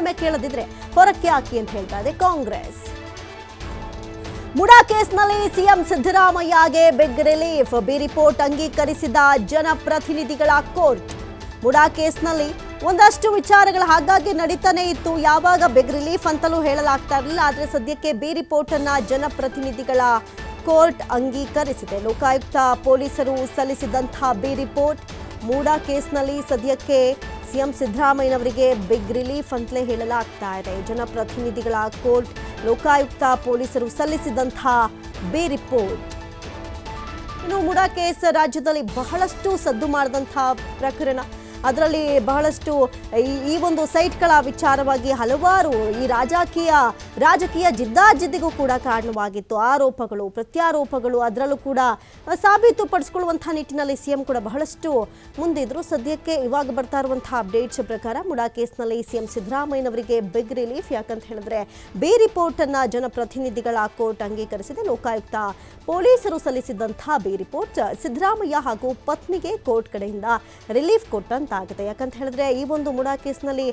ಕ್ಷಮೆ ಕೇಳದಿದ್ರೆ ಹೊರಕ್ಕೆ ಹಾಕಿ ಅಂತ ಹೇಳ್ತಾ ಇದೆ ಕಾಂಗ್ರೆಸ್. ಮುಡಾ ಕೇಸ್ನಲ್ಲಿ ಸಿಎಂ ಸಿದ್ದರಾಮಯ್ಯಗೆ ಬಿಗ್ ರಿಲೀಫ್, ಬಿ ರಿಪೋರ್ಟ್ ಅಂಗೀಕರಿಸಿದ ಜನಪ್ರತಿನಿಧಿಗಳ ಕೋರ್ಟ್. ಮುಡಾ ಕೇಸ್ನಲ್ಲಿ ಒಂದಷ್ಟು ವಿಚಾರಗಳು ಹಾಗಾಗಿ ನಡೀತಾನೆ ಇತ್ತು. ಯಾವಾಗ ಬಿಗ್ ರಿಲೀಫ್ ಅಂತಲೂ ಹೇಳಲಾಗ್ತಾ ಇರಲಿಲ್ಲ. ಆದರೆ ಸದ್ಯಕ್ಕೆ ಬಿ ರಿಪೋರ್ಟ್ ಅನ್ನ ಜನಪ್ರತಿನಿಧಿಗಳ ಕೋರ್ಟ್ ಅಂಗೀಕರಿಸಿದೆ. ಲೋಕಾಯುಕ್ತ ಪೊಲೀಸರು ಸಲ್ಲಿಸಿದಂತಹ ಬಿ ರಿಪೋರ್ಟ್ ಮೂಡಾ ಕೇಸ್ನಲ್ಲಿ ಸದ್ಯಕ್ಕೆ ಸಿಎಂ ಸಿದ್ದರಾಮಯ್ಯನವರಿಗೆ ಬಿಗ್ ರಿಲೀಫ್ ಅಂತಲೇ ಹೇಳಲಾಗ್ತಾ ಇದೆ. ಜನಪ್ರತಿನಿಧಿಗಳ ಕೋರ್ಟ್, ಲೋಕಾಯುಕ್ತ ಪೊಲೀಸರು ಸಲ್ಲಿಸಿದಂತಹ ಬಿ ರಿಪೋರ್ಟ್. ಇನ್ನು ಮುಡಾ ಕೇಸ್ ರಾಜ್ಯದಲ್ಲಿ ಬಹಳಷ್ಟು ಸದ್ದು ಮಾಡಿದಂತಹ ಪ್ರಕರಣ. ಅದರಲ್ಲಿ ಬಹಳಷ್ಟು ಈ ಒಂದು ಸೈಟ್ಗಳ ವಿಚಾರವಾಗಿ ಹಲವಾರು ಈ ರಾಜಕೀಯ ರಾಜಕೀಯ ಜಿದ್ದಾಜಿದ್ದಿಗೂ ಕೂಡ ಕಾರಣವಾಗಿತ್ತು. ಆರೋಪಗಳು, ಪ್ರತ್ಯಾರೋಪಗಳು ಅದರಲ್ಲೂ ಕೂಡ ಸಾಬೀತುಪಡಿಸ್ಕೊಳ್ಳುವಂತಹ ನಿಟ್ಟಿನಲ್ಲಿ ಸಿಎಂ ಕೂಡ ಬಹಳಷ್ಟು ಮುಂದಿದ್ರು. ಸದ್ಯಕ್ಕೆ ಇವಾಗ ಬರ್ತಾ ಇರುವಂತಹ ಅಪ್ಡೇಟ್ಸ್ ಪ್ರಕಾರ ಮುಡಾ ಕೇಸ್ನಲ್ಲಿ ಸಿಎಂ ಸಿದ್ದರಾಮಯ್ಯನವರಿಗೆ ಬಿಗ್ ರಿಲೀಫ್ ಯಾಕಂತ ಹೇಳಿದ್ರೆ ಬಿ ರಿಪೋರ್ಟ್ ಅನ್ನ ಜನಪ್ರತಿನಿಧಿಗಳ ಕೋರ್ಟ್ ಅಂಗೀಕರಿಸಿದೆ. ಲೋಕಾಯುಕ್ತ ಪೊಲೀಸರು ಸಲ್ಲಿಸಿದಂತಹ ಬಿ ರಿಪೋರ್ಟ್ ಸಿದ್ದರಾಮಯ್ಯ ಹಾಗೂ ಪತ್ನಿಗೆ ಕೋರ್ಟ್ ಕಡೆಯಿಂದ ರಿಲೀಫ್ ಕೊಟ್ಟಂತಾಗಿದೆ ಯಾಕಂತ ಹೇಳಿದ್ರೆ ಈ ಒಂದು ಮುಡಾ ಕೇಸ್ನಲ್ಲಿ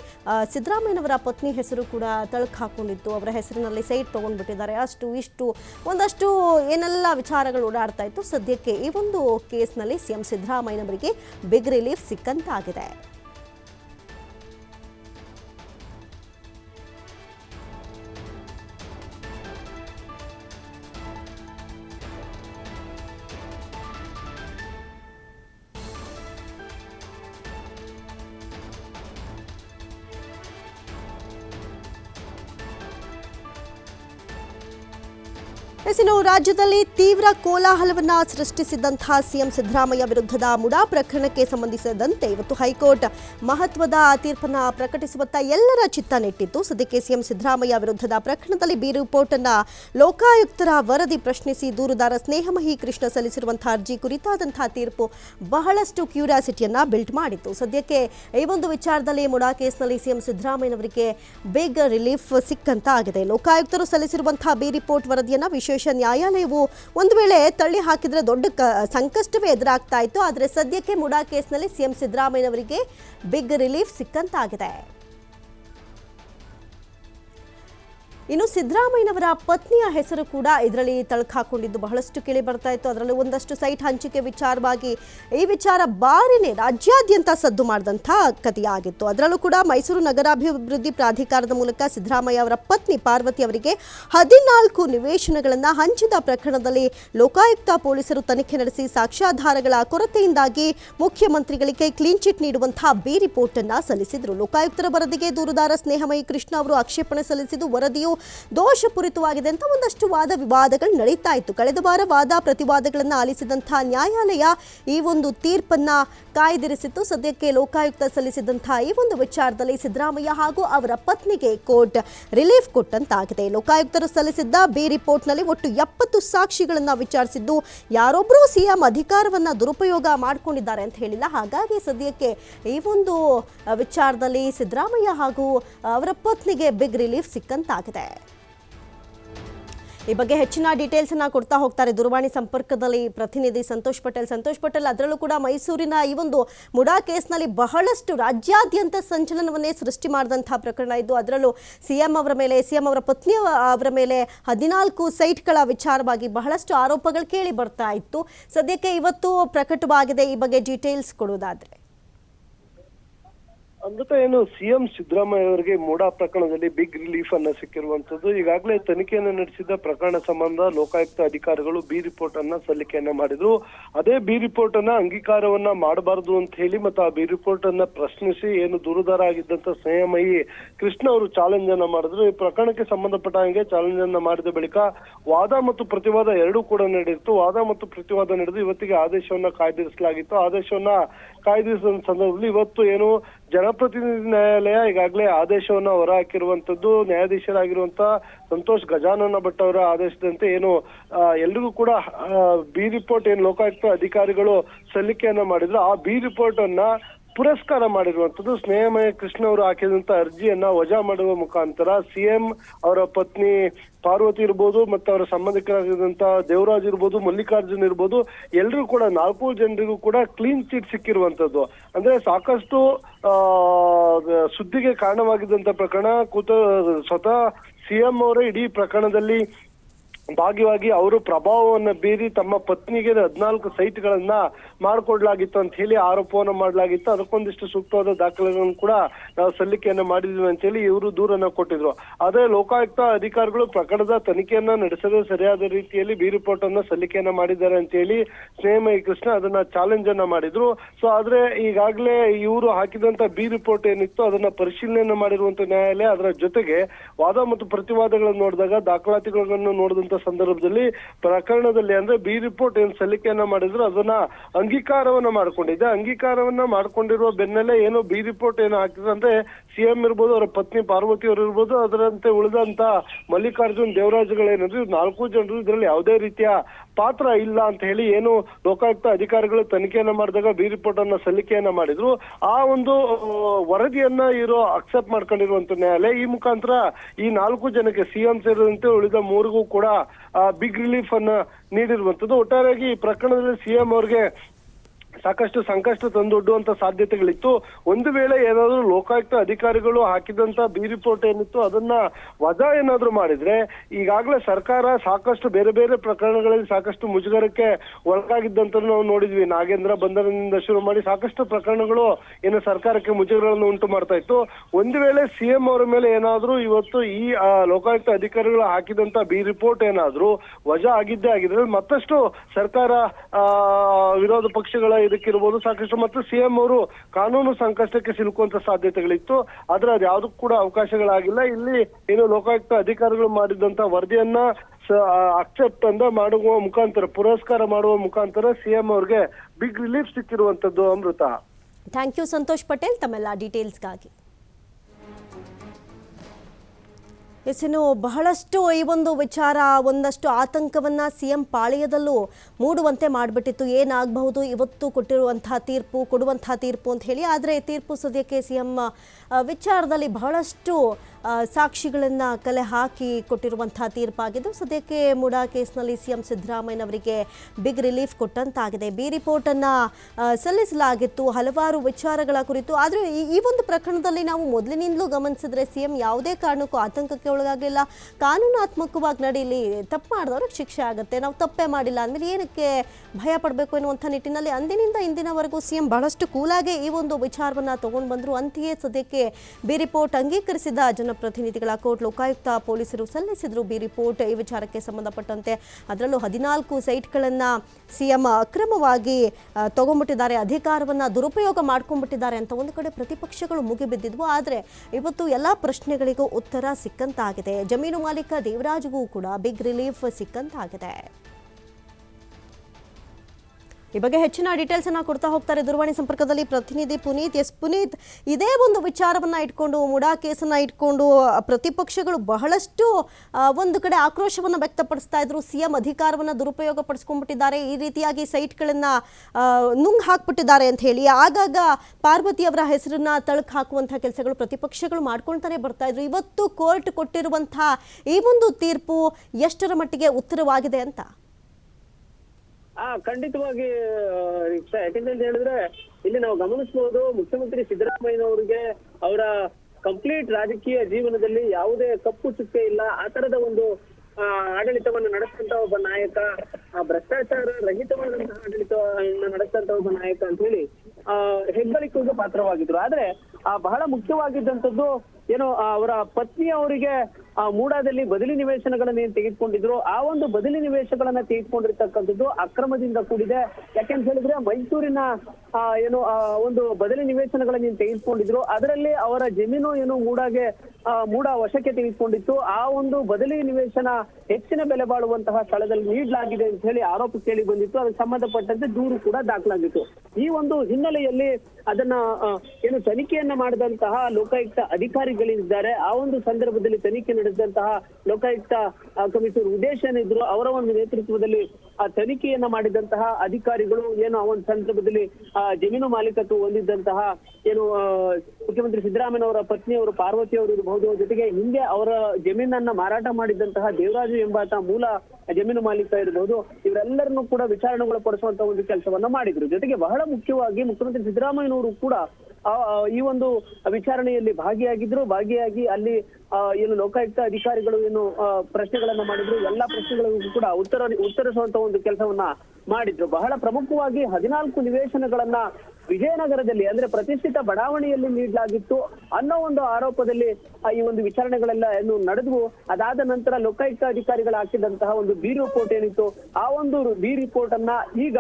ಸಿದ್ದರಾಮಯ್ಯನವರ ಪತ್ನಿ ಹೆಸರು ಕೂಡ ತಳಕು ಹಾಕೊಂಡಿತ್ತು. ಅವರ ಹೆಸರಿನಲ್ಲಿ ಸೈಟ್ ತಗೊಂಡ್ಬಿಟ್ಟಿದ್ದಾರೆ. ಅಷ್ಟು ಇಷ್ಟು, ಒಂದಷ್ಟು ಏನೆಲ್ಲ ವಿಚಾರಗಳು ಓಡಾಡ್ತಾ ಇತ್ತು. ಸದ್ಯಕ್ಕೆ ಈ ಒಂದು ಕೇಸ್ನಲ್ಲಿ ಸಿಎಂ ಸಿದ್ದರಾಮಯ್ಯನವರಿಗೆ ಬಿಗ್ ರಿಲೀಫ್ ಸಿಕ್ಕಂತಾಗಿದೆ. ಎಸ್, ಇನ್ನು ರಾಜ್ಯದಲ್ಲಿ ತೀವ್ರ ಕೋಲಾಹಲವನ್ನ ಸೃಷ್ಟಿಸಿದಂತಹ ಸಿಎಂ ಸಿದ್ದರಾಮಯ್ಯ ವಿರುದ್ಧದ ಮುಡಾ ಪ್ರಕರಣಕ್ಕೆ ಸಂಬಂಧಿಸಿದಂತೆ ಇವತ್ತು ಹೈಕೋರ್ಟ್ ಮಹತ್ವದ ತೀರ್ಪನ್ನ ಪ್ರಕಟಿಸುವತ್ತ ಎಲ್ಲರ ಚಿತ್ತ ನೆಟ್ಟಿತ್ತು ಸದ್ಯಕ್ಕೆ ಸಿಎಂ ಸಿದ್ದರಾಮಯ್ಯ ವಿರುದ್ಧದ ಪ್ರಕರಣದಲ್ಲಿ ಬಿ ರಿಪೋರ್ಟ್ ಅನ್ನ ಲೋಕಾಯುಕ್ತರ ವರದಿ ಪ್ರಶ್ನಿಸಿ ದೂರುದಾರ ಸ್ನೇಹಮಹಿ ಕೃಷ್ಣ ಸಲ್ಲಿಸಿರುವಂತಹ ಅರ್ಜಿ ಕುರಿತಾದಂತಹ ತೀರ್ಪು ಬಹಳಷ್ಟು ಕ್ಯೂರಿಯಾಸಿಟಿಯನ್ನು ಬಿಲ್ಟ್ ಮಾಡಿತ್ತು. ಸದ್ಯಕ್ಕೆ ಈ ಒಂದು ವಿಚಾರದಲ್ಲಿ ಮುಡಾ ಕೇಸ್ನಲ್ಲಿ ಸಿಎಂ ಸಿದ್ದರಾಮಯ್ಯನವರಿಗೆ ಬೇಗ ರಿಲೀಫ್ ಸಿಕ್ಕಂತ ಆಗಿದೆ ಲೋಕಾಯುಕ್ತರು ಸಲ್ಲಿಸಿರುವಂತಹ ಬಿ ರಿಪೋರ್ಟ್ ವರದಿಯನ್ನು ವಿಶೇಷ ನ್ಯಾಯಾಲಯವು ಒಂದು ವೇಳೆ ತಳ್ಳಿ ಹಾಕಿದ್ರೆ ದೊಡ್ಡ ಸಂಕಷ್ಟವೇ ಎದುರಾಗ್ತಾ ಇತ್ತು. ಆದರೆ ಸದ್ಯಕ್ಕೆ ಮುಡಾ ಕೇಸ್ನಲ್ಲಿ ಸಿಎಂ ಸಿದ್ದರಾಮಯ್ಯನವರಿಗೆ ಬಿಗ್ ರಿಲೀಫ್ ಸಿಕ್ಕಂತಾಗಿದೆ. ಇನ್ನು ಸಿದ್ದರಾಮಯ್ಯನವರ ಪತ್ನಿಯ ಹೆಸರು ಕೂಡ ಇದರಲ್ಲಿ ತಳಕು ಹಾಕೊಂಡಿದ್ದು ಬಹಳಷ್ಟು ಕೇಳಿ ಬರ್ತಾ ಇತ್ತು. ಅದರಲ್ಲಿ ಒಂದಷ್ಟು ಸೈಟ್ ಹಂಚಿಕೆ ವಿಚಾರವಾಗಿ ಈ ವಿಚಾರ ಬಾರಿನೇ ರಾಜ್ಯಾದ್ಯಂತ ಸದ್ದು ಮಾಡಿದಂಥ ಕಥೆಯಾಗಿತ್ತು. ಅದರಲ್ಲೂ ಕೂಡ ಮೈಸೂರು ನಗರಾಭಿವೃದ್ಧಿ ಪ್ರಾಧಿಕಾರದ ಮೂಲಕ ಸಿದ್ದರಾಮಯ್ಯ ಅವರ ಪತ್ನಿ ಪಾರ್ವತಿ ಅವರಿಗೆ ಹದಿನಾಲ್ಕು ನಿವೇಶನಗಳನ್ನು ಹಂಚಿದ ಪ್ರಕರಣದಲ್ಲಿ ಲೋಕಾಯುಕ್ತ ಪೊಲೀಸರು ತನಿಖೆ ನಡೆಸಿ ಸಾಕ್ಷ್ಯಾಧಾರಗಳ ಕೊರತೆಯಿಂದಾಗಿ ಮುಖ್ಯಮಂತ್ರಿಗಳಿಗೆ ಕ್ಲೀನ್ ಚಿಟ್ ನೀಡುವಂತಹ ಬಿ ರಿಪೋರ್ಟ್ ಅನ್ನು ಸಲ್ಲಿಸಿದರು. ಲೋಕಾಯುಕ್ತರ ವರದಿಗೆ ದೂರುದಾರ ಸ್ನೇಹಮಯಿ ಕೃಷ್ಣ ಅವರು ಆಕ್ಷೇಪಣೆ ಸಲ್ಲಿಸಿದ್ದು ವರದಿಯು ದೋಷಪೂರಿತವಾಗಿದೆ ಅಂತ ಒಂದಷ್ಟು ವಾದ ವಿವಾದಗಳು ನಡೀತಾ ಇತ್ತು. ಕಳೆದ ವಾರ ವಾದ ಪ್ರತಿವಾದಗಳನ್ನು ಆಲಿಸಿದಂತಹ ನ್ಯಾಯಾಲಯ ಈ ಒಂದು ತೀರ್ಪನ್ನ ಕಾಯ್ದಿರಿಸಿತ್ತು. ಸದ್ಯಕ್ಕೆ ಲೋಕಾಯುಕ್ತ ಸಲ್ಲಿಸಿದಂತಹ ಈ ಒಂದು ವಿಚಾರದಲ್ಲಿ ಸಿದ್ದರಾಮಯ್ಯ ಹಾಗೂ ಅವರ ಪತ್ನಿಗೆ ಕೋರ್ಟ್ ರಿಲೀಫ್ ಕೊಟ್ಟಂತಾಗಿದೆ. ಲೋಕಾಯುಕ್ತರು ಸಲ್ಲಿಸಿದ್ದ ಬಿ ರಿಪೋರ್ಟ್ನಲ್ಲಿ ಒಟ್ಟು ಎಪ್ಪತ್ತು ಸಾಕ್ಷಿಗಳನ್ನ ವಿಚಾರಿಸಿದ್ದು ಯಾರೊಬ್ಬರೂ ಸಿಎಂ ಅಧಿಕಾರವನ್ನ ದುರುಪಯೋಗ ಮಾಡಿಕೊಂಡಿದ್ದಾರೆ ಅಂತ ಹೇಳಿಲ್ಲ. ಹಾಗಾಗಿ ಸದ್ಯಕ್ಕೆ ಈ ಒಂದು ವಿಚಾರದಲ್ಲಿ ಸಿದ್ದರಾಮಯ್ಯ ಹಾಗೂ ಅವರ ಪತ್ನಿಗೆ ಬಿಗ್ ರಿಲೀಫ್ ಸಿಕ್ಕಂತಾಗಿದೆ. ಈ ಬಗ್ಗೆ ಹೆಚ್ಚಿನ ಡೀಟೇಲ್ಸ್ ಅನ್ನ ಕೊಡ್ತಾ ಹೋಗ್ತಾರೆ ದೂರವಾಣಿ ಸಂಪರ್ಕದಲ್ಲಿ ಪ್ರತಿನಿಧಿ ಸಂತೋಷ್ ಪಟೇಲ್. ಸಂತೋಷ್ ಪಟೇಲ್, ಅದರಲ್ಲೂ ಕೂಡ ಮೈಸೂರಿನ ಈ ಒಂದು ಮುಡಾ ಕೇಸ್ನಲ್ಲಿ ಬಹಳಷ್ಟು ರಾಜ್ಯಾದ್ಯಂತ ಸಂಚಲನವನ್ನೇ ಸೃಷ್ಟಿ ಮಾಡಿದಂತಹ ಪ್ರಕರಣ ಇದ್ದು, ಅದರಲ್ಲೂ ಸಿಎಂ ಅವರ ಮೇಲೆ, ಸಿಎಂ ಅವರ ಪತ್ನಿ ಅವರ ಮೇಲೆ ಹದಿನಾಲ್ಕು ಸೈಟ್ಗಳ ವಿಚಾರವಾಗಿ ಬಹಳಷ್ಟು ಆರೋಪಗಳು ಕೇಳಿ ಬರ್ತಾ ಇತ್ತು. ಸದ್ಯಕ್ಕೆ ಇವತ್ತು ಪ್ರಕಟವಾಗಿದೆ ಈ ಬಗ್ಗೆ ಡೀಟೇಲ್ಸ್ ಕೊಡೋದಾದ್ರೆ ಅಮೃತ ಏನು ಸಿಎಂ ಸಿದ್ದರಾಮಯ್ಯ ಅವರಿಗೆ ಮೂಡಾ ಪ್ರಕರಣದಲ್ಲಿ ಬಿಗ್ ರಿಲೀಫ್ ಅನ್ನ ಸಿಕ್ಕಿರುವಂತದ್ದು ಈಗಾಗಲೇ ತನಿಖೆಯನ್ನು ನಡೆಸಿದ ಪ್ರಕರಣ ಸಂಬಂಧ ಲೋಕಾಯುಕ್ತ ಅಧಿಕಾರಿಗಳು ಬಿ ರಿಪೋರ್ಟ್ ಅನ್ನ ಸಲ್ಲಿಕೆಯನ್ನ ಮಾಡಿದ್ರು. ಅದೇ ಬಿ ರಿಪೋರ್ಟ್ ಅನ್ನ ಅಂಗೀಕಾರವನ್ನ ಮಾಡಬಾರದು ಅಂತ ಹೇಳಿ ಮತ್ತು ಆ ಬಿ ರಿಪೋರ್ಟ್ ಅನ್ನ ಪ್ರಶ್ನಿಸಿ ಏನು ದೂರುದಾರ ಆಗಿದ್ದಂತ ಸ್ನೇಹಮಯಿ ಕೃಷ್ಣ ಅವರು ಚಾಲೆಂಜ್ ಅನ್ನ ಮಾಡಿದ್ರು. ಈ ಪ್ರಕರಣಕ್ಕೆ ಸಂಬಂಧಪಟ್ಟ ಹಾಗೆ ಚಾಲೆಂಜ್ ಅನ್ನ ಮಾಡಿದ ಬಳಿಕ ವಾದ ಮತ್ತು ಪ್ರತಿವಾದ ಎರಡೂ ಕೂಡ ನಡೆಯಿತು ವಾದ ಮತ್ತು ಪ್ರತಿವಾದ ನಡೆದು ಇವತ್ತಿಗೆ ಆದೇಶವನ್ನ ಕಾಯ್ದಿರಿಸಲಾಗಿತ್ತು. ಆದೇಶವನ್ನ ಕಾಯ್ದಿರಿಸಿದ ಸಂದರ್ಭದಲ್ಲಿ ಇವತ್ತು ಏನು ಜನಪ್ರತಿನಿಧಿ ನ್ಯಾಯಾಲಯ ಈಗಾಗಲೇ ಆದೇಶವನ್ನು ಹೊರಹಾಕಿರುವಂತದ್ದು ನ್ಯಾಯಾಧೀಶರಾಗಿರುವಂತ ಸಂತೋಷ್ ಗಜಾನನ ಭಟ್ ಅವರ ಆದೇಶದಂತೆ ಏನು ಎಲ್ರಿಗೂ ಕೂಡ ಬಿ ರಿಪೋರ್ಟ್ ಏನು ಲೋಕಾಯುಕ್ತ ಅಧಿಕಾರಿಗಳು ಸಲ್ಲಿಕೆಯನ್ನ ಮಾಡಿದ್ರು. ಆ ಬಿ ರಿಪೋರ್ಟ್ ಅನ್ನ ಪುರಸ್ಕಾರ ಮಾಡಿರುವಂತದ್ದು ಸ್ನೇಹಮಯ ಕೃಷ್ಣ ಅವರು ಹಾಕಿದಂತ ಅರ್ಜಿಯನ್ನ ವಜಾ ಮಾಡುವ ಮುಖಾಂತರ ಸಿಎಂ ಅವರ ಪತ್ನಿ ಪಾರ್ವತಿ ಇರ್ಬೋದು ಮತ್ತೆ ಅವರ ಸಂಬಂಧಿಕರಾಗಿದ್ದಂತ ದೇವರಾಜ್ ಇರ್ಬೋದು, ಮಲ್ಲಿಕಾರ್ಜುನ್ ಇರ್ಬೋದು ಎಲ್ಲರೂ ಕೂಡ ನಾಲ್ಕು ಜನರಿಗೂ ಕೂಡ ಕ್ಲೀನ್ ಚಿಟ್ ಸಿಕ್ಕಿರುವಂತದ್ದು ಅಂದ್ರೆ ಸಾಕಷ್ಟು ಸುದ್ದಿಗೆ ಕಾರಣವಾಗಿದ್ದಂತ ಪ್ರಕರಣ ಕೂತ ಸ್ವತಃ ಸಿಎಂ ಅವರೇ ಇಡೀ ಪ್ರಕರಣದಲ್ಲಿ ಭಾಗಿಯಾಗಿ ಅವರು ಪ್ರಭಾವವನ್ನು ಬೀರಿ ತಮ್ಮ ಪತ್ನಿಗೆ ಹದಿನಾಲ್ಕು ಸೈಟ್ಗಳನ್ನ ಮಾಡಿಕೊಡ್ಲಾಗಿತ್ತು ಅಂತ ಹೇಳಿ ಆರೋಪವನ್ನು ಮಾಡಲಾಗಿತ್ತು. ಅದಕ್ಕೊಂದಿಷ್ಟು ಸೂಕ್ತವಾದ ದಾಖಲೆಗಳನ್ನು ಕೂಡ ನಾವು ಸಲ್ಲಿಕೆಯನ್ನು ಮಾಡಿದ್ವಿ ಅಂತ ಹೇಳಿ ಇವರು ದೂರನ್ನ ಕೊಟ್ಟಿದ್ರು. ಅದೇ ಲೋಕಾಯುಕ್ತ ಅಧಿಕಾರಿಗಳು ಪ್ರಕರಣದ ತನಿಖೆಯನ್ನ ನಡೆಸದೆ ಸರಿಯಾದ ರೀತಿಯಲ್ಲಿ ಬಿ ರಿಪೋರ್ಟ್ ಅನ್ನ ಸಲ್ಲಿಕೆಯನ್ನ ಮಾಡಿದ್ದಾರೆ ಅಂತ ಹೇಳಿ ಸ್ನೇಹಮಯಿ ಕೃಷ್ಣ ಅದನ್ನ ಚಾಲೆಂಜ್ ಅನ್ನ ಮಾಡಿದ್ರು. ಸೊ ಆದ್ರೆ ಈಗಾಗಲೇ ಇವರು ಹಾಕಿದಂತ ಬಿ ರಿಪೋರ್ಟ್ ಏನಿತ್ತು ಅದನ್ನ ಪರಿಶೀಲನೆ ಮಾಡಿರುವಂತ ನ್ಯಾಯಾಲಯ ಅದರ ಜೊತೆಗೆ ವಾದ ಮತ್ತು ಪ್ರತಿವಾದಗಳನ್ನು ನೋಡಿದಾಗ ದಾಖಲಾತಿಗಳನ್ನು ನೋಡಿದಂತ ಸಂದರ್ಭದಲ್ಲಿ ಪ್ರಕರಣದಲ್ಲಿ ಅಂದ್ರೆ ಬಿ ರಿಪೋರ್ಟ್ ಏನ್ ಸಲ್ಲಿಕೆಯನ್ನ ಮಾಡಿದ್ರು ಅದನ್ನ ಅಂಗೀಕಾರವನ್ನ ಮಾಡ್ಕೊಂಡಿದೆ. ಅಂಗೀಕಾರವನ್ನ ಮಾಡ್ಕೊಂಡಿರುವ ಬೆನ್ನಲ್ಲೇ ಏನು ಬಿ ರಿಪೋರ್ಟ್ ಏನು ಹಾಕಿದ್ರು ಅಂದ್ರೆ ಸಿಎಂ ಇರ್ಬೋದು, ಅವರ ಪತ್ನಿ ಪಾರ್ವತಿ ಅವರು ಇರ್ಬೋದು, ಅದರಂತೆ ಉಳಿದಂತ ಮಲ್ಲಿಕಾರ್ಜುನ್ ದೇವರಾಜ್ಗಳೇನಿದ್ರು ನಾಲ್ಕು ಜನರು ಇದರಲ್ಲಿ ಯಾವುದೇ ರೀತಿಯ ಪಾತ್ರ ಇಲ್ಲ ಅಂತ ಹೇಳಿ ಏನು ಲೋಕಾಯುಕ್ತ ಅಧಿಕಾರಿಗಳು ತನಿಖೆಯನ್ನ ಮಾಡಿದಾಗ ಬಿ ರಿಪೋರ್ಟ್ ಅನ್ನ ಸಲ್ಲಿಕೆಯನ್ನ ಮಾಡಿದ್ರು. ಆ ಒಂದು ವರದಿಯನ್ನ ಇರೋ ಅಕ್ಸೆಪ್ಟ್ ಮಾಡ್ಕೊಂಡಿರುವಂತ ನ್ಯಾಯಾಲಯ ಈ ಮುಖಾಂತರ ಈ ನಾಲ್ಕು ಜನಕ್ಕೆ ಸಿಎಂ ಸೇರಿದಂತೆ ಉಳಿದ ಮೂರಿಗೂ ಕೂಡ ಬಿಗ್ ರಿಲೀಫ್ ಅನ್ನ ನೀಡಿರುವಂತದ್ದು. ಒಟ್ಟಾರೆಯಾಗಿ ಈ ಪ್ರಕರಣದಲ್ಲಿ ಸಿಎಂ ಅವ್ರಿಗೆ ಸಾಕಷ್ಟು ಸಂಕಷ್ಟ ತಂದೊಡ್ಡುವಂತ ಸಾಧ್ಯತೆಗಳಿತ್ತು. ಒಂದು ವೇಳೆ ಏನಾದರೂ ಲೋಕಾಯುಕ್ತ ಅಧಿಕಾರಿಗಳು ಹಾಕಿದಂತ ಬಿ ರಿಪೋರ್ಟ್ ಏನಿತ್ತು ಅದನ್ನ ವಜಾ ಏನಾದರೂ ಮಾಡಿದ್ರೆ, ಈಗಾಗಲೇ ಸರ್ಕಾರ ಸಾಕಷ್ಟು ಬೇರೆ ಬೇರೆ ಪ್ರಕರಣಗಳಲ್ಲಿ ಸಾಕಷ್ಟು ಮುಜುಗರಕ್ಕೆ ಒಳಗಾಗಿದ್ದಂತ ನಾವು ನೋಡಿದ್ವಿ. ನಾಗೇಂದ್ರ ಬಂಧನದಿಂದ ಶುರು ಮಾಡಿ ಸಾಕಷ್ಟು ಪ್ರಕರಣಗಳು ಏನು ಸರ್ಕಾರಕ್ಕೆ ಮುಜುಗರಗಳನ್ನು ಉಂಟು ಮಾಡ್ತಾ ಇತ್ತು. ಒಂದು ವೇಳೆ ಸಿಎಂ ಅವರ ಮೇಲೆ ಏನಾದ್ರೂ ಇವತ್ತು ಈ ಲೋಕಾಯುಕ್ತ ಅಧಿಕಾರಿಗಳು ಹಾಕಿದಂತ ಬಿ ರಿಪೋರ್ಟ್ ಏನಾದ್ರೂ ವಜಾ ಆಗಿದ್ದೇ ಆಗಿದ್ರೆ ಮತ್ತಷ್ಟು ಸರ್ಕಾರ ವಿರೋಧ ಪಕ್ಷಗಳ ಇದಕ್ಕಿರ್ಬೋದು ಸಾಕಷ್ಟು, ಮತ್ತು ಸಿಎಂ ಅವರು ಕಾನೂನು ಸಂಕಷ್ಟಕ್ಕೆ ಸಿಲುಕುವಂತ ಸಾಧ್ಯತೆಗಳಿತ್ತು. ಆದ್ರೆ ಅದು ಯಾವುದಕ್ಕೂ ಕೂಡ ಅವಕಾಶಗಳಾಗಿಲ್ಲ. ಇಲ್ಲಿ ಏನು ಲೋಕಾಯುಕ್ತ ಅಧಿಕಾರಿಗಳು ಮಾಡಿದಂತ ವರದಿಯನ್ನ ಅಕ್ಸೆಪ್ಟ್ ಅಂತ ಮಾಡುವ ಮುಖಾಂತರ, ಪುರಸ್ಕಾರ ಮಾಡುವ ಮುಖಾಂತರ ಸಿಎಂ ಅವ್ರಿಗೆ ಬಿಗ್ ರಿಲೀಫ್ ಸಿಕ್ಕಿರುವಂತದ್ದು ಅಮೃತ. Thank you Santosh Patel. ತಮ್ಮೆಲ್ಲ ಡೀಟೇಲ್ಸ್ಗಾಗಿ ಎಸ್ ಬಹಳಷ್ಟು ಈ ಒಂದು ವಿಚಾರ, ಒಂದಷ್ಟು ಆತಂಕವನ್ನು ಸಿ ಎಂ ಪಾಳ್ಯದಲ್ಲೂ ಮೂಡುವಂತೆ ಮಾಡಿಬಿಟ್ಟಿತ್ತು. ಏನಾಗಬಹುದು? ಇವತ್ತು ಕೊಟ್ಟಿರುವಂತಹ ತೀರ್ಪು ಕೊಡುವಂತಹ ತೀರ್ಪು ಅಂತ ಹೇಳಿ. ಆದರೆ ತೀರ್ಪು ಸದ್ಯಕ್ಕೆ ಸಿಎಂ ವಿಚಾರದಲ್ಲಿ ಬಹಳಷ್ಟು ಸಾಕ್ಷಿಗಳನ್ನ ಕಲೆ ಹಾಕಿ ಕೊಟ್ಟಿರುವಂತಹ ತೀರ್ಪಾಗಿದ್ದು, ಸದ್ಯಕ್ಕೆ ಮುಡಾ ಕೇಸ್ನಲ್ಲಿ ಸಿಎಂ ಸಿದ್ದರಾಮಯ್ಯನವರಿಗೆ ಬಿಗ್ ರಿಲೀಫ್ ಕೊಟ್ಟಂತಾಗಿದೆ. ಬಿ ರಿಪೋರ್ಟನ್ನು ಸಲ್ಲಿಸಲಾಗಿತ್ತು. ಹಲವಾರು ವಿಚಾರಗಳ ಕುರಿತು, ಆದರೂ ಈ ಒಂದು ಪ್ರಕರಣದಲ್ಲಿ ನಾವು ಮೊದಲಿನಿಂದಲೂ ಗಮನಿಸಿದ್ರೆ ಸಿಎಂ ಯಾವುದೇ ಕಾರಣಕ್ಕೂ ಆತಂಕಕ್ಕೆ ಒಳಗಾಗಲಿಲ್ಲ. ಕಾನೂನಾತ್ಮಕವಾಗಿ ನಡೀಲಿ, ತಪ್ಪು ಮಾಡಿದವ್ರಿಗೆ ಶಿಕ್ಷೆ ಆಗುತ್ತೆ. ನಾವು ತಪ್ಪೇ ಮಾಡಿಲ್ಲ ಅಂದಮೇಲೆ ಏನಕ್ಕೆ ಭಯ ಪಡಬೇಕು ಎನ್ನುವಂಥ ನಿಟ್ಟಿನಲ್ಲಿ ಅಂದಿನಿಂದ ಇಂದಿನವರೆಗೂ ಸಿಎಂ ಬಹಳಷ್ಟು ಕೂಲಾಗೆ ಈ ಒಂದು ವಿಚಾರವನ್ನು ತಗೊಂಡು ಬಂದರು ಅಂತೆಯೇ ಸದ್ಯಕ್ಕೆ ಬಿ ರಿಪೋರ್ಟ್ ಅಂಗೀಕರಿಸಿದ ಜನಪ್ರತಿನಿಧಿಗಳ ಕೋರ್ಟ್ ಲೋಕಾಯುಕ್ತ ಪೊಲೀಸರು ಸಲ್ಲಿಸಿದ್ರು ಬಿ ರಿಪೋರ್ಟ್. ಈ ವಿಚಾರಕ್ಕೆ ಸಂಬಂಧಪಟ್ಟಂತೆ ಅದರಲ್ಲೂ ಹದಿನಾಲ್ಕು ಸೈಟ್ಗಳನ್ನು ಸಿಎಂ ಅಕ್ರಮವಾಗಿ ತಗೊಂಡ್ಬಿಟ್ಟಿದ್ದಾರೆ ಅಧಿಕಾರವನ್ನ ದುರುಪಯೋಗ ಮಾಡ್ಕೊಂಡ್ಬಿಟ್ಟಿದ್ದಾರೆ ಅಂತ ಒಂದು ಕಡೆ ಪ್ರತಿಪಕ್ಷಗಳು ಮುಗಿಬಿದ್ದಿದ್ವು. ಆದರೆ ಇವತ್ತು ಎಲ್ಲ ಪ್ರಶ್ನೆಗಳಿಗೂ ಉತ್ತರ ಸಿಕ್ಕಂತಾಗಿದೆ. ಜಮೀನು ಮಾಲೀಕ ದೇವರಾಜ್ಗೂ ಕೂಡ ಬಿಗ್ ರಿಲೀಫ್ ಸಿಕ್ಕಂತಾಗಿದೆ. ಈ ಬಗ್ಗೆ ಹೆಚ್ಚಿನ ಡೀಟೇಲ್ಸ್ ಅನ್ನ ಕೊಡ್ತಾ ಹೋಗ್ತಾರೆ ದೂರವಾಣಿ ಸಂಪರ್ಕದಲ್ಲಿ ಪ್ರತಿನಿಧಿ ಪುನೀತ್. ಎಸ್ ಪುನೀತ್, ಇದೇ ಒಂದು ವಿಚಾರವನ್ನ ಇಟ್ಕೊಂಡು, ಮುಡಾ ಕೇಸನ್ನ ಇಟ್ಕೊಂಡು ಪ್ರತಿಪಕ್ಷಗಳು ಬಹಳಷ್ಟು ಒಂದು ಕಡೆ ಆಕ್ರೋಶವನ್ನು ವ್ಯಕ್ತಪಡಿಸ್ತಾ ಇದ್ರು. ಸಿಎಂ ಅಧಿಕಾರವನ್ನ ದುರುಪಯೋಗ ಪಡಿಸ್ಕೊಂಡ್ಬಿಟ್ಟಿದ್ದಾರೆ. ಈ ರೀತಿಯಾಗಿ ಸೈಟ್ಗಳನ್ನ ನುಂಗ್ ಹಾಕ್ಬಿಟ್ಟಿದ್ದಾರೆ ಅಂತ ಹೇಳಿ. ಆಗಾಗ ಪಾರ್ವತಿ ಅವರ ಹೆಸರನ್ನ ತಳಕ್ ಹಾಕುವಂತಹ ಕೆಲಸಗಳು ಪ್ರತಿಪಕ್ಷಗಳು ಮಾಡ್ಕೊಳ್ತಾನೆ ಬರ್ತಾ ಇದ್ರು. ಇವತ್ತು ಕೋರ್ಟ್ ಕೊಟ್ಟಿರುವಂತಹ ಈ ಒಂದು ತೀರ್ಪು ಎಷ್ಟರ ಮಟ್ಟಿಗೆ ಉತ್ತರವಾಗಿದೆ ಅಂತ? ಆ ಖಂಡಿತವಾಗಿ ಯಾಕೆಂತ ಹೇಳಿದ್ರೆ ಇಲ್ಲಿ ನಾವು ಗಮನಿಸಬಹುದು ಮುಖ್ಯಮಂತ್ರಿ ಸಿದ್ದರಾಮಯ್ಯನವರಿಗೆ ಅವರ ಕಂಪ್ಲೀಟ್ ರಾಜಕೀಯ ಜೀವನದಲ್ಲಿ ಯಾವುದೇ ಕಪ್ಪು ಚುಕ್ಕೆ ಇಲ್ಲ. ಆ ತರದ ಒಂದು ಆಡಳಿತವನ್ನು ನಡೆಸಿದಂತ ಒಬ್ಬ ನಾಯಕ ಆ, ಭ್ರಷ್ಟಾಚಾರ ರಹಿತವಾದಂತಹ ಆಡಳಿತವನ್ನು ನಡೆಸಿದಂತ ಒಬ್ಬ ನಾಯಕ ಅಂತ ಹೇಳಿ ಆ ಹೆಗ್ಗಳಿಕೆಗೆ ಪಾತ್ರವಾಗಿದ್ರು. ಆದ್ರೆ ಆ ಬಹಳ ಮುಖ್ಯವಾಗಿದ್ದಂಥದ್ದು ಏನು ಅವರ ಪತ್ನಿ ಅವರಿಗೆ ಆ ಮೂಡಾದಲ್ಲಿ ಬದಲಿ ನಿವೇಶನಗಳನ್ನ ಏನ್ ತೆಗೆದುಕೊಂಡಿದ್ರು ಆ ಒಂದು ಬದಲಿ ನಿವೇಶಗಳನ್ನ ತೆಗೆದುಕೊಂಡಿರ್ತಕ್ಕಂಥದ್ದು ಅಕ್ರಮದಿಂದ ಕೂಡಿದೆ. ಯಾಕೆಂತ ಹೇಳಿದ್ರೆ ಮೈಸೂರಿನ ಆ, ಏನು ಆ, ಒಂದು ಬದಲಿ ನಿವೇಶನಗಳನ್ನ ಏನ್ ತೆಗೆದುಕೊಂಡಿದ್ರು ಅದರಲ್ಲಿ ಅವರ ಜಮೀನು ಏನು ಮೂಡಾಗೆ ಆ, ಮೂಡ ವಶಕ್ಕೆ ತೆಗೆದುಕೊಂಡಿತ್ತು. ಆ ಒಂದು ಬದಲಿ ನಿವೇಶನ ಹೆಚ್ಚಿನ ಬೆಲೆ ಬಾಳುವಂತಹ ಸ್ಥಳದಲ್ಲಿ ನೀಡಲಾಗಿದೆ ಅಂತ ಹೇಳಿ ಆರೋಪ ಕೇಳಿ ಬಂದಿತ್ತು. ಅದಕ್ಕೆ ಸಂಬಂಧಪಟ್ಟಂತೆ ದೂರು ಕೂಡ ದಾಖಲಾಗಿತ್ತು. ಈ ಒಂದು ಹಿನ್ನೆಲೆಯಲ್ಲಿ ಅದನ್ನ ಏನು ತನಿಖೆಯನ್ನ ಮಾಡಿದಂತಹ ಲೋಕಾಯುಕ್ತ ಅಧಿಕಾರಿಗಳು ಅಧಿಕಾರಿಗಳಿದ್ದಾರೆ ಆ ಒಂದು ಸಂದರ್ಭದಲ್ಲಿ ತನಿಖೆ ನಡೆಸಿದಂತಹ ಲೋಕಾಯುಕ್ತ ಕಮಿಷನರ್ ಉದೇಶ್ ಏನಿದ್ರು ಅವರ ಒಂದು ನೇತೃತ್ವದಲ್ಲಿ ಆ ತನಿಖೆಯನ್ನ ಮಾಡಿದಂತಹ ಅಧಿಕಾರಿಗಳು ಏನು ಆ ಒಂದು ಸಂದರ್ಭದಲ್ಲಿ, ಆ, ಜಮೀನು ಮಾಲೀಕತ್ವ ಹೊಂದಿದ್ದಂತಹ ಏನು ಮುಖ್ಯಮಂತ್ರಿ ಮುಖ್ಯಮಂತ್ರಿ ಪತ್ನಿ ಪತ್ನಿಯವರು ಪಾರ್ವತಿ ಅವರು ಇರಬಹುದು ಜೊತೆಗೆ ಹಿಂದೆ ಅವರ ಜಮೀನನ್ನ ಮಾರಾಟ ಮಾಡಿದಂತಹ ದೇವರಾಜು ಎಂಬಾತ ಮೂಲ ಜಮೀನು ಮಾಲೀಕ ಇರಬಹುದು ಇವರೆಲ್ಲರನ್ನೂ ಕೂಡ ವಿಚಾರಣೆಗೊಳಪಡಿಸುವಂತಹ ಒಂದು ಕೆಲಸವನ್ನ ಮಾಡಿದ್ರು. ಜೊತೆಗೆ ಬಹಳ ಮುಖ್ಯವಾಗಿ ಮುಖ್ಯಮಂತ್ರಿ ಸಿದ್ದರಾಮಯ್ಯನವರು ಕೂಡ ಈ ಒಂದು ವಿಚಾರಣೆಯಲ್ಲಿ ಭಾಗಿಯಾಗಿದ್ರು, ಭಾಗಿಯಾಗಿ ಅಲ್ಲಿ ಏನು ಲೋಕಾಯುಕ್ತ ಅಧಿಕಾರಿಗಳು ಏನು ಪ್ರಶ್ನೆಗಳನ್ನ ಮಾಡಿದ್ರು, ಎಲ್ಲಾ ಪ್ರಶ್ನೆಗಳಿಗೂ ಕೂಡ ಉತ್ತರ, ಉತ್ತರಿಸುವಂತ ಒಂದು ಕೆಲಸವನ್ನ ಮಾಡಿದ್ರು. ಬಹಳ ಪ್ರಮುಖವಾಗಿ ಹದಿನಾಲ್ಕು ನಿವೇಶನಗಳನ್ನ ವಿಜಯನಗರದಲ್ಲಿ, ಅಂದ್ರೆ ಪ್ರತಿಷ್ಠಿತ ಬಡಾವಣೆಯಲ್ಲಿ ನೀಡಲಾಗಿತ್ತು ಅನ್ನೋ ಒಂದು ಆರೋಪದಲ್ಲಿ ಈ ಒಂದು ವಿಚಾರಣೆಗಳೆಲ್ಲ ಏನು ನಡೆದವು. ಅದಾದ ನಂತರ ಲೋಕಾಯುಕ್ತ ಅಧಿಕಾರಿಗಳು ಹಾಕಿದಂತಹ ಒಂದು ಬಿ ರಿಪೋರ್ಟ್ ಏನಿತ್ತು, ಆ ಒಂದು ಬಿ ರಿಪೋರ್ಟ್ ಅನ್ನ ಈಗ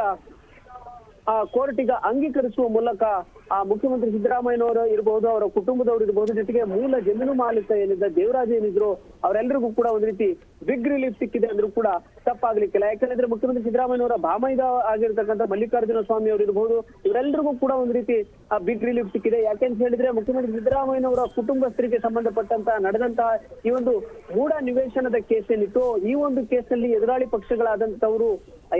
ಕೋರ್ಟಿಗ ಅಂಗೀಕರಿಸುವ ಮೂಲಕ ಆ ಮುಖ್ಯಮಂತ್ರಿ ಸಿದ್ದರಾಮಯ್ಯನವರು ಇರಬಹುದು ಅವರ ಕುಟುಂಬದವರು ಇರಬಹುದು ಜೊತೆಗೆ ಮೂಲ ಜಮೀನು ಮಾಲೀಕ ಏನಿದ್ದ ದೇವರಾಜ್ ಏನಿದ್ರು ಅವರೆಲ್ಲರಿಗೂ ಕೂಡ ಒಂದು ರೀತಿ ಬಿಗ್ ರಿಲೀಫ್ ಸಿಕ್ಕಿದೆ ಅಂದ್ರೂ ಕೂಡ ತಪ್ಪಾಗ್ಲಿಕ್ಕಿಲ್ಲ. ಯಾಕಂದ್ರೆ ಮುಖ್ಯಮಂತ್ರಿ ಸಿದ್ದರಾಮಯ್ಯನವರ ಭಾಮೈದ ಆಗಿರ್ತಕ್ಕಂಥ ಮಲ್ಲಿಕಾರ್ಜುನ ಸ್ವಾಮಿ ಅವರು ಇರಬಹುದು ಇವರೆಲ್ಲರಿಗೂ ಕೂಡ ಒಂದು ರೀತಿ ಆ ಬಿಗ್ ರಿಲೀಫ್ ಸಿಕ್ಕಿದೆ. ಯಾಕೆಂತ ಹೇಳಿದ್ರೆ ಮುಖ್ಯಮಂತ್ರಿ ಸಿದ್ದರಾಮಯ್ಯನವರ ಕುಟುಂಬಸ್ಥರಿಗೆ ಸಂಬಂಧಪಟ್ಟಂತ ನಡೆದಂತಹ ಈ ಒಂದು ಮೂಢ ನಿವೇಶನದ ಕೇಸ್ ಏನಿತ್ತು ಈ ಒಂದು ಕೇಸಲ್ಲಿ ಎದುರಾಳಿ ಪಕ್ಷಗಳಾದಂತವರು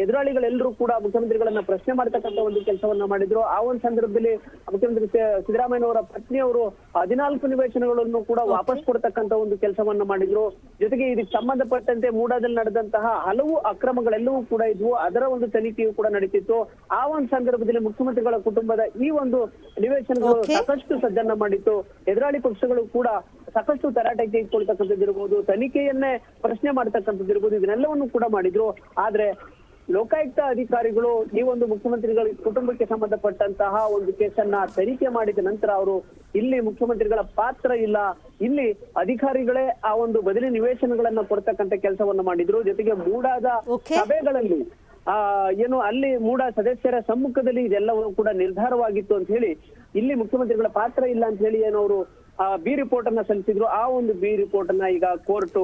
ಎದುರಾಳಿಗಳೆಲ್ಲರೂ ಕೂಡ ಮುಖ್ಯಮಂತ್ರಿಗಳನ್ನ ಪ್ರಶ್ನೆ ಮಾಡ್ತಕ್ಕಂಥ ಒಂದು ಕೆಲಸವನ್ನ ಮಾಡಿದ್ರು. ಆ ಒಂದು ಸಂದರ್ಭದಲ್ಲಿ ಮುಖ್ಯಮಂತ್ರಿ ಸಿದ್ದರಾಮಯ್ಯ ಅವರ ಪತ್ನಿ ಅವರು ಹದಿನಾಲ್ಕು ನಿವೇಶನಗಳನ್ನು ಕೂಡ ವಾಪಸ್ ಕೊಡ್ತಕ್ಕಂತ ಒಂದು ಕೆಲಸವನ್ನ ಮಾಡಿದ್ರು. ಜೊತೆಗೆ ಇದಕ್ಕೆ ಸಂಬಂಧಪಟ್ಟಂತೆ ಮೂಡಾದಲ್ಲಿ ನಡೆದಂತಹ ಹಲವು ಅಕ್ರಮಗಳೆಲ್ಲವೂ ಕೂಡ ಇದ್ವು. ಅದರ ಒಂದು ತನಿಖೆಯು ಕೂಡ ನಡೀತಿತ್ತು. ಆ ಒಂದು ಸಂದರ್ಭದಲ್ಲಿ ಮುಖ್ಯಮಂತ್ರಿಗಳ ಕುಟುಂಬದ ಈ ಒಂದು ನಿವೇಶನಗಳು. ಸಾಕಷ್ಟು ಸಜ್ಜನ್ನ ಮಾಡಿತ್ತು. ಎದುರಾಳಿ ಪಕ್ಷಗಳು ಕೂಡ ಸಾಕಷ್ಟು ತರಾಟೆಗೆ ತೆಗೆದುಕೊಳ್ತಕ್ಕಂಥದ್ದು ಇರ್ಬೋದು ತನಿಖೆಯನ್ನೇ ಪ್ರಶ್ನೆ ಮಾಡ್ತಕ್ಕಂಥದ್ದು ಇರ್ಬೋದು ಇದನ್ನೆಲ್ಲವನ್ನು ಕೂಡ ಮಾಡಿದ್ರು. ಆದ್ರೆ ಲೋಕಾಯುಕ್ತ ಅಧಿಕಾರಿಗಳು ಈ ಒಂದು ಮುಖ್ಯಮಂತ್ರಿಗಳ ಕುಟುಂಬಕ್ಕೆ ಸಂಬಂಧಪಟ್ಟಂತಹ ಒಂದು ಕೇಸನ್ನ ತನಿಖೆ ಮಾಡಿದ ನಂತರ ಅವರು ಇಲ್ಲಿ ಮುಖ್ಯಮಂತ್ರಿಗಳ ಪಾತ್ರ ಇಲ್ಲ. ಇಲ್ಲಿ ಅಧಿಕಾರಿಗಳೇ ಆ ಒಂದು ಬದಲಿ ನಿವೇಶನಗಳನ್ನ ಕೊಡ್ತಕ್ಕಂತ ಕೆಲಸವನ್ನು ಮಾಡಿದ್ರು. ಜೊತೆಗೆ ಮೂಡಾದ ಸಭೆಗಳಲ್ಲಿ ಆ ಏನು ಅಲ್ಲಿ ಮೂಡ ಸದಸ್ಯರ ಸಮ್ಮುಖದಲ್ಲಿ ಇದೆಲ್ಲವೂ ಕೂಡ ನಿರ್ಧಾರವಾಗಿತ್ತು ಅಂತ ಹೇಳಿ ಇಲ್ಲಿ ಮುಖ್ಯಮಂತ್ರಿಗಳ ಪಾತ್ರ ಇಲ್ಲ ಅಂತ ಹೇಳಿ ಏನು ಅವರು ಆ ಬಿ ರಿಪೋರ್ಟ್ ಅನ್ನ ಸಲ್ಲಿಸಿದ್ರು. ಆ ಒಂದು ಬಿ ರಿಪೋರ್ಟ್ ಅನ್ನ ಈಗ ಕೋರ್ಟ್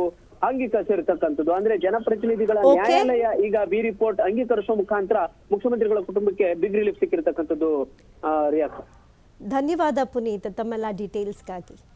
ಅಂಗೀಕರಿಸಿರ್ತಕ್ಕಂಥದ್ದು. ಅಂದ್ರೆ ಜನಪ್ರತಿನಿಧಿಗಳ ನ್ಯಾಯಾಲಯ ಈಗ ಬಿ ರಿಪೋರ್ಟ್ ಅಂಗೀಕರಿಸುವ ಮುಖಾಂತರ ಮುಖ್ಯಮಂತ್ರಿಗಳ ಕುಟುಂಬಕ್ಕೆ ಬಿಗ್ ರಿಲೀಫ್ ಸಿಕ್ಕಿರ್ತಕ್ಕಂಥದ್ದು ಧನ್ಯವಾದ ಪುನೀತ್ ತಮ್ಮೆಲ್ಲ ಡೀಟೇಲ್ಸ್ಗಾಗಿ